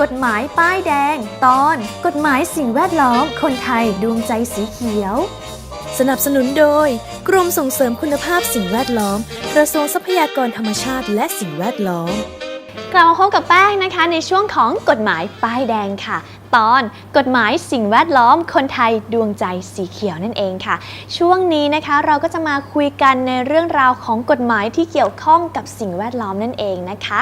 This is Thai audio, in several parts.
กฎหมายป้ายแดง ตอนกฎหมายสิ่งแวดล้อม คนไทยดวงใจสีเขียว สนับสนุนโดย กรมส่งเสริมคุณภาพสิ่งแวดล้อม กระทรวงทรัพยากรธรรมชาติและสิ่งแวดล้อม กลับมาพบกับแป้งนะคะในช่วงของกฎหมายป้ายแดงค่ะ ตอนกฎหมายสิ่งแวดล้อมคนไทยดวงใจสีเขียวนั่นเองค่ะ ช่วงนี้นะคะเราก็จะมาคุยกันในเรื่องราวของกฎหมายที่เกี่ยวข้องกับสิ่งแวดล้อมนั่นเองนะคะ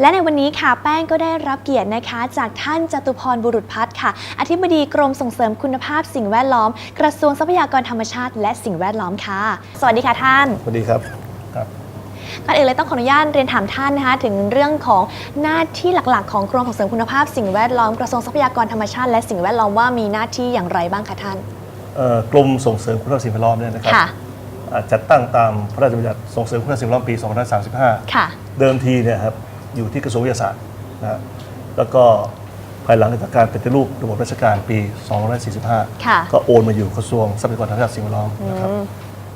และในวันนี้ค่ะแป้งก็ได้รับเกียรตินะคะ จากท่านจตุพรบุรุษพัฒน์ค่ะ อธิบดีกรมส่งเสริมคุณภาพสิ่งแวดล้อม กระทรวงทรัพยากรธรรมชาติ และสิ่งแวดล้อมค่ะ สวัสดีค่ะท่าน สวัสดีครับครับ ก่อนอื่นเลยต้องขออนุญาตเรียนถามท่านนะคะถึงเรื่องของหน้าที่หลักๆ ของกรมส่งเสริมคุณภาพสิ่งแวดล้อมกระทรวงทรัพยากรธรรมชาติและสิ่งแวดล้อมว่ามีหน้าที่อย่างไรบ้างคะท่านเอ่อกรมส่งเสริมคุณภาพสิ่งแวดล้อมเนี่ยนะครับค่ะ อ่าจัดตั้งตามพระราชบัญญัติส่งเสริมคุณภาพสิ่งแวดล้อมปี2535ค่ะเดิมทีเนี่ยครับอยู่ที่กระทรวงวิทยาศาสตร์นะฮะแล้วก็ภายหลังจากการปฏิรูประบบราชการปี2545ค่ะก็โอนมาอยู่กระทรวงทรัพยากรธรรมชาติสิ่งแวดล้อมนะครับอืม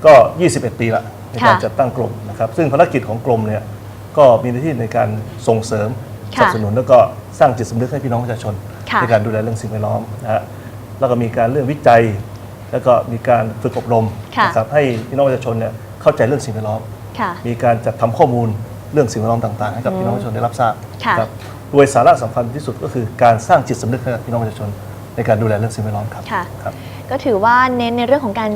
ก็ 21 ปีละ ในการค่ะจัดตั้งกรมนะครับ ซึ่งภารกิจของกรมเนี่ยก็มีหน้าที่ในการส่งเสริมสค่ะนับสนุนแล้วก็สร้างจิตสำนึกให้พี่น้องประชาชนค่ะในการดูแลเรื่องสิ่งแวดล้อมนะฮะแล้วก็มีการเรื่องวิจัย แล้วก็มีการฝึกอบรมค่ะนะครับให้พี่น้องประชาชนเนี่ยเข้าใจเรื่องสิ่งแวดล้อมค่ะมีการจัดทำข้อมูลเรื่องสิ่งแวดล้อมต่างๆ ให้กับพี่น้องประชาชนได้รับทราบค่ะนะครับโดยสาระสำคัญที่สุดก็คือการสร้างจิตสำนึกให้กับพี่น้องประชาชนในการดูแลเรื่องสิ่งแวดล้อมครับค่ะครับก็ถือว่าเน้นในเรื่องของการ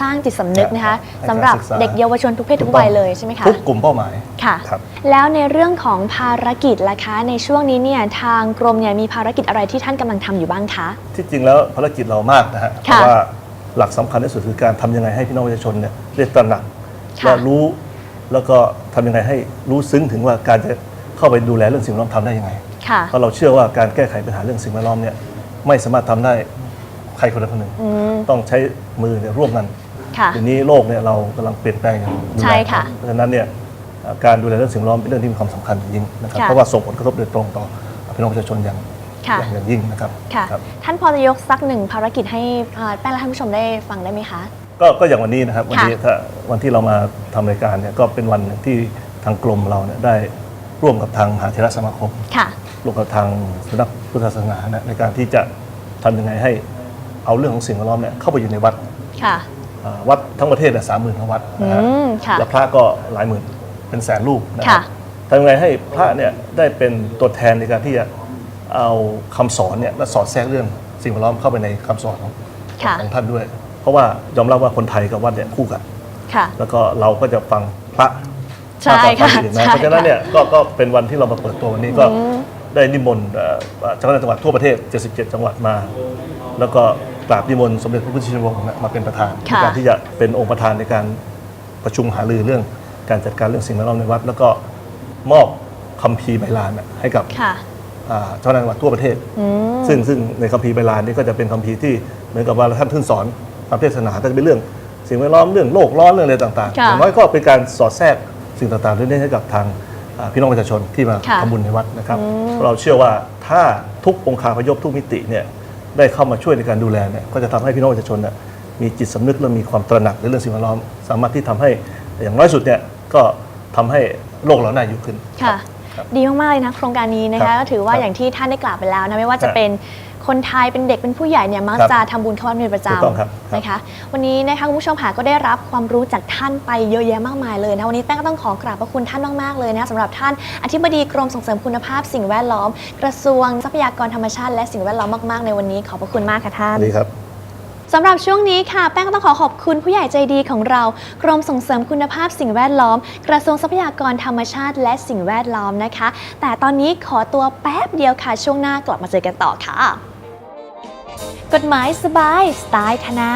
สร้างจิตสำนึกนะคะให้การสำหรับศึกษา เด็กเยาวชนทุกเพศทุกวัยเลยใช่ไหมคะ ทุกกลุ่มเป้าหมาย ค่ะ ครับ แล้วในเรื่องของภารกิจล่ะคะ ในช่วงนี้เนี่ยทางกรมเนี่ยมีภารกิจอะไรที่ท่านกำลังทำอยู่บ้างคะ ที่จริงแล้วภารกิจเรามากนะฮะเพค่ะราะว่าหลักสำคัญที่สุดคือการทำยังไงให้พี่น้องประชาชนเนี่ยได้ตระหนักค่ะ และรู้ แล้วก็ทำยังไงให้รู้ซึ้งถึงว่าการจะเข้าไปดูแลเรื่องสิ่งแวดล้อมทำได้ยังไง ค่ะ เพราะเราเชื่อว่าการแก้ไขปัญหาเรื่องสิ่งแวดล้อมเนี่ยไม่สามารถทำได้ใครคนใดคนหนึ่ง อืม ต้องใช้มือเนี่ยร่วมกัน ค่ะทีนี้โลกเนี่ยเรากำลังเปลี่ยนแปลงอย่างรุนแรงใช่ค่ะเพราะฉะนั้นเนี่ยเอ่อการดูแลเรื่องสิ่งแวดล้อมเป็นเรื่องที่มีความสำคัญอย่างยิ่งนะครับค่ะ เพราะว่าส่งผลกระทบโดยตรงต่อพี่น้องประชาชนอย่างค่ะ อย่างอย่างยิ่งนะครับค่ะ ครับ ท่านพอจะยกสักหนึ่งภารกิจให้อ่าแป้งและท่านผู้ชมได้ฟังได้ไหมคะ ก็ก็อย่างวันนี้นะครับวันนี้ค่ะถ้าวันที่เรามาทำรายการเนี่ยก็เป็นวันหนึ่งที่ทางกรมเราเนี่ยได้ร่วมกับทางมหาเถรสมาคมค่ะ ร่วมกับทางสำนักพุทธศาสนานะในการที่จะทำยังไงให้เอาเรื่องของสิ่งแวดล้อมเนี่ยเข้าไปอยู่ในวัด ค่ะอ่า วัดทั้งประเทศเนี่ยสามหมื่นทั้งวัดนะฮะอืมค่ะแล้วพระก็หลายหมื่นเป็นแสนรูปนะครัค่ะบทำยังไงให้พระเนี่ยได้เป็นตัวแทนในการที่จะเอาคำสอนเนี่ยและสอดแทรกเรื่องสิ่งแวดล้อมเข้าไปในคำสอนของค่ะของท่านด้วย เพราะว่ายอมรับว่าคนไทยกับวัดเนี่ยคู่กันค่ะแล้วก็เราก็จะฟังพระใช่มากกว่าค่ะท่านอื่นนะใช่เพราะฉะนั้นเนี่ยก็ก็เป็นวันที่เรามาเปิดตัววันนี้ก็อืมได้นิมนต์เอ่อเจ้าคณะจังหวัดทั่วประเทศ 77 จังหวัดมา แล้วก็ กราบนิมนต์สมเด็จพระพุทธชินวงศ์นะมาเป็นประธานในค่ะ การที่จะเป็นองค์ประธานในการประชุมหารือเรื่องการจัดการเรื่องสิ่งแวดล้อมในวัด แล้วก็มอบคัมภีร์ใบลานน่ะให้กับค่ะอ่าเจ้าคณะจังหวัดทั่วประเทศ อืม ซึ่งซึ่งในคัมภีร์ใบลานนี่ก็จะเป็นคัมภีร์ที่เหมือนกับว่าท่านขึ้นสอนพระเทศนาก็จะเป็นเรื่องสิ่งแวดล้อมเรื่องโลกร้อนเรื่องอะไรต่างๆค่ะอย่างน้อยก็เป็นการสอดแทรกสิ่งต่างๆเรื่องนี้ให้กับทางอ่าพี่น้องประชาชนที่มาค่ะทำบุญในวัดนะครับอืมเราเชื่อว่าถ้าทุกองค์คาพยพทุกมิติเนี่ย ได้เข้ามาช่วยในการดูแลเนี่ยก็จะทำให้พี่น้องประชาชนเนี่ยมีจิตสำนึกและมีความตระหนักในเรื่องสิ่งแวดล้อม สามารถที่ทำให้อย่างน้อยสุดเนี่ยก็ทำให้โลกเราน่าอยู่ขึ้นค่ะครับดีมากๆเลยนะโครงการนี้นะครัคะบก็ถือว่าครับอย่างที่ท่านได้กล่าวไปแล้วนะไม่ว่าจะครับเป็น คนไทยเป็นเด็กเป็นผู้ใหญ่เนี่ยมักครับจะทำบุญเข้าวัดเป็นประถูกต้องครับ จำนะคะ วันนี้นะคะคุณผู้ชมค่ะก็ได้รับความรู้จากท่านไปเยอะแยะมากมายเลยนะวันนี้แป้งก็ต้องขอกราบพระคุณท่านมากๆเลยนะสำหรับท่านอธิบดีกรมส่งเสริมคุณภาพสิ่งแวดล้อม กระทรวงทรัพยากรธรรมชาติและสิ่งแวดล้อมมากๆในวันนี้ขอบพระคุณมากค่ะท่าน ดีครับ สำหรับช่วงนี้ค่ะ แป้งก็ต้องขอขอบคุณผู้ใหญ่ใจดีของเรา กรมส่งเสริมคุณภาพสิ่งแวดล้อม กระทรวงทรัพยากรธรรมชาติและสิ่งแวดล้อมนะคะ แต่ตอนนี้ขอตัวแป๊บเดียวค่ะ ช่วงหน้ากลับมาเจอกันต่อค่ะ กฎหมายสบายสไตล์ธนา